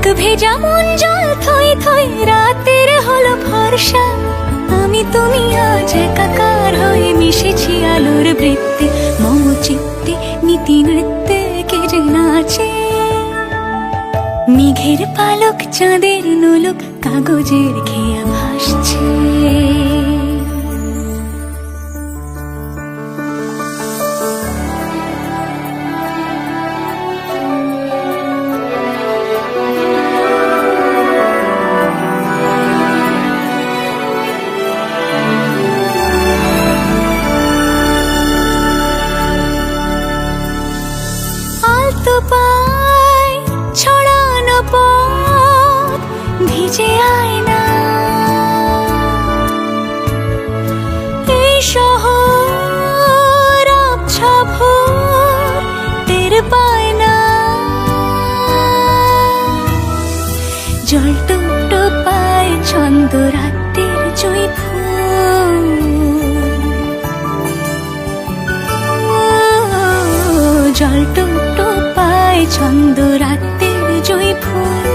কাক ভেজা মন জল থই থই রাতের হলো ভরসা। আমি তুমি আজ একাকার হয়ে মিশেছি আলোর বৃত্তে। মম চিত্তে নীতি নৃত্যে কে যে নাচে। মেঘের পালক চাঁদের নোলক কাগজের খেয়া জল টুকটো পায় ছন্দ রাতের জয় ফুল জল টুকটো পায় ছন্দ রাতের জয় ফুল।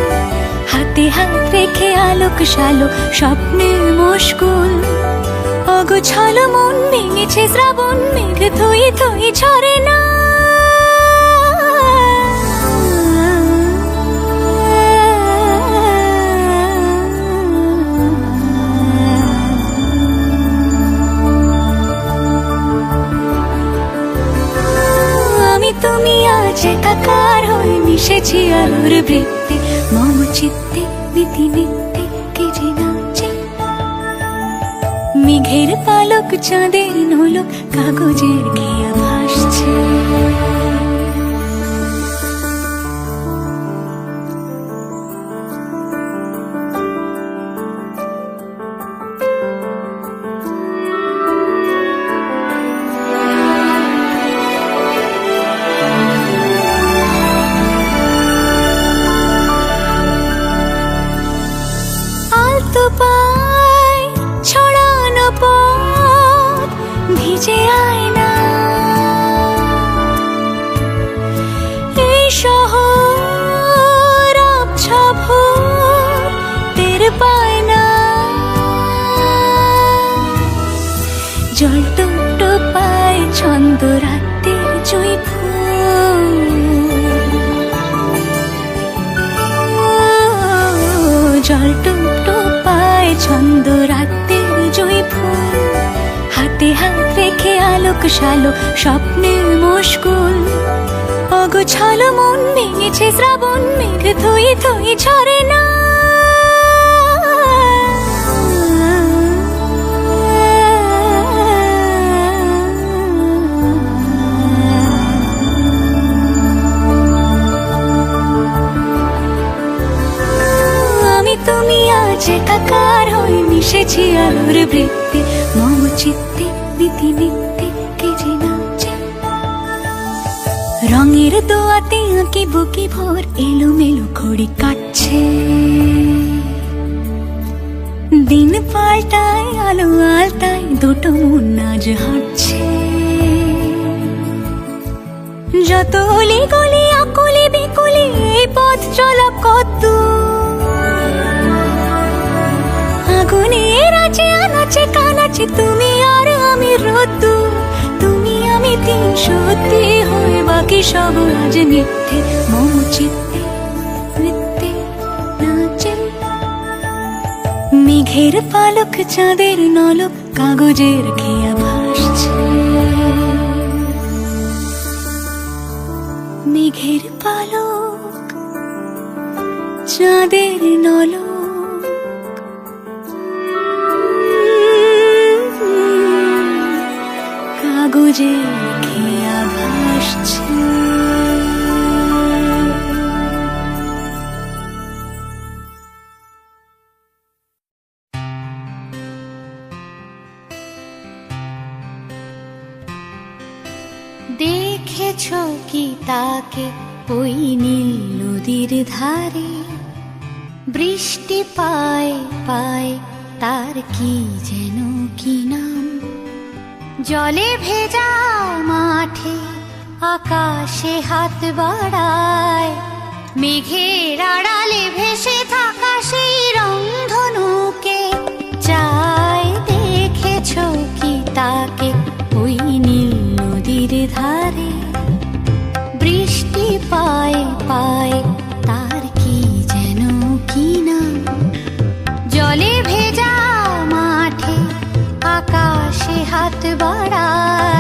হাতে হাত রেখে আলোক শালো স্বপ্নে মশগুল অগোছালো মন ভেঙেছে শ্রাবণ মেঘ থই থই ঝরে না। তুমি আজ একাকার হয়ে মিশেছি আলোর বৃত্তে। মম চিত্তে নীতি নিত্যে কে যে নাচে। মেঘের পালক চাঁদের নলক কাগজের খেয়া ভাসছে। শালো স্বপ্নে মশগুল অগোছালো মন ভেঙেছে, শ্রাবণ মেঘ থই থই ঝরে না। তুমি আজ হয়ে মিশেছি আলোর বৃত্তে, মম চিত্তে, নীতি নিত্যে। রঙের দোয়াতে আঁকি বুকি ভোর এলো মেলো ঘড়ি কাটছে। দিন পাল্টায়, আলো আলতায়, দুটো মন আজ হাঁটছে। যত অলি গলি, আকলি বিকলি এই পথ চলা কত? আগুনের আছে আনাচে কানাচে, তুমি আর আমি রতু। তুমি সত্যি হয়ে বাকি সব আজ মিথ্যে। মম চিত্তে নৃত্যে নাচে। মেঘের পালক, চাঁদের নলক, কাগজের খেয়া ভাসছে। মেঘের পালক, চাঁদের নলক যে দেখেছ কি তাকে ওই নীল নদীর ধারে? বৃষ্টি পায় পায় তার কি যেন কিনা? জলে ভেজা মাঠে আকাশে হাত বাড়ায়। মেঘের আড়ালে ভেসে থাকা সেই वारा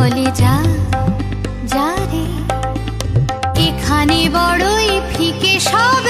বলে যা যা রে। এখানে বড়ই ফিকে সবে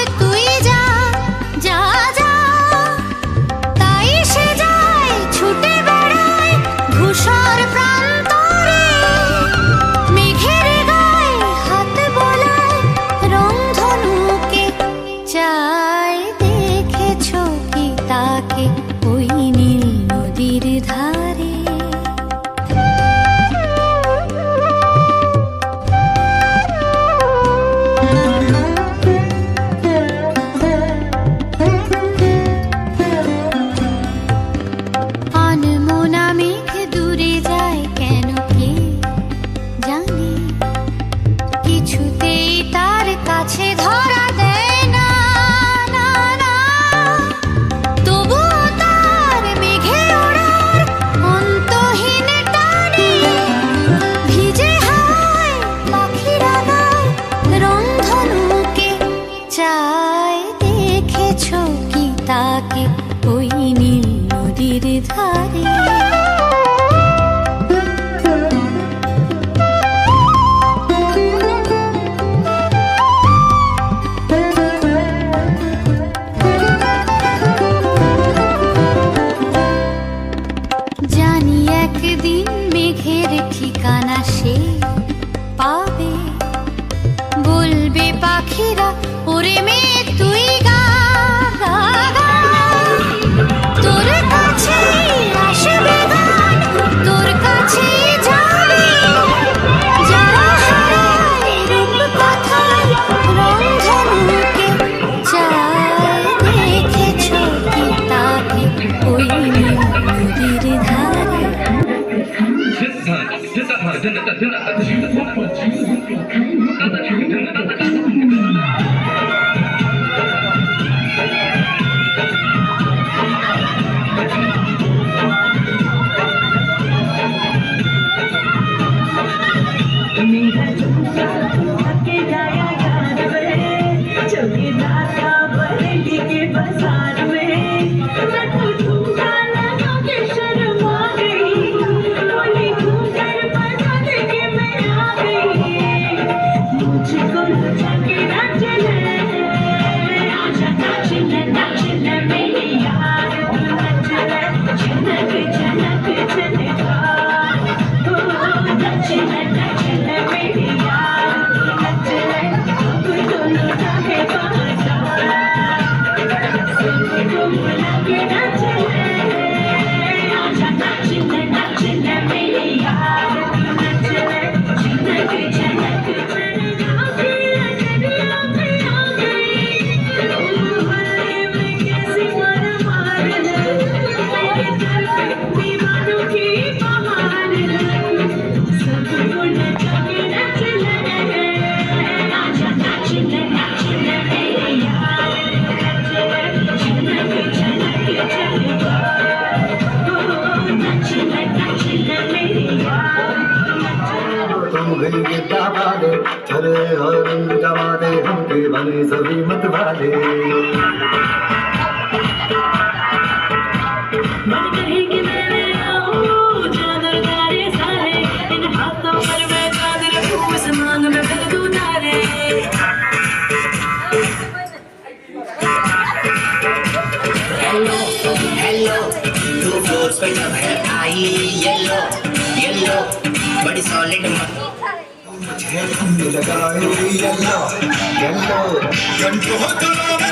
क्या वाले चले और रंग जमाने हम के बने सभी मत वाले मन कहेंगे मेरे आओ जानदारे सारे इन हाथों पर मैं चादर हूँ इस मांग में फिर तू तारे हेलो हेलो टू फ्लोर्स पे जब है आई येलो येलो बड़ी सॉलिड मत। 제일 큰데가 여기 연도 연도 연도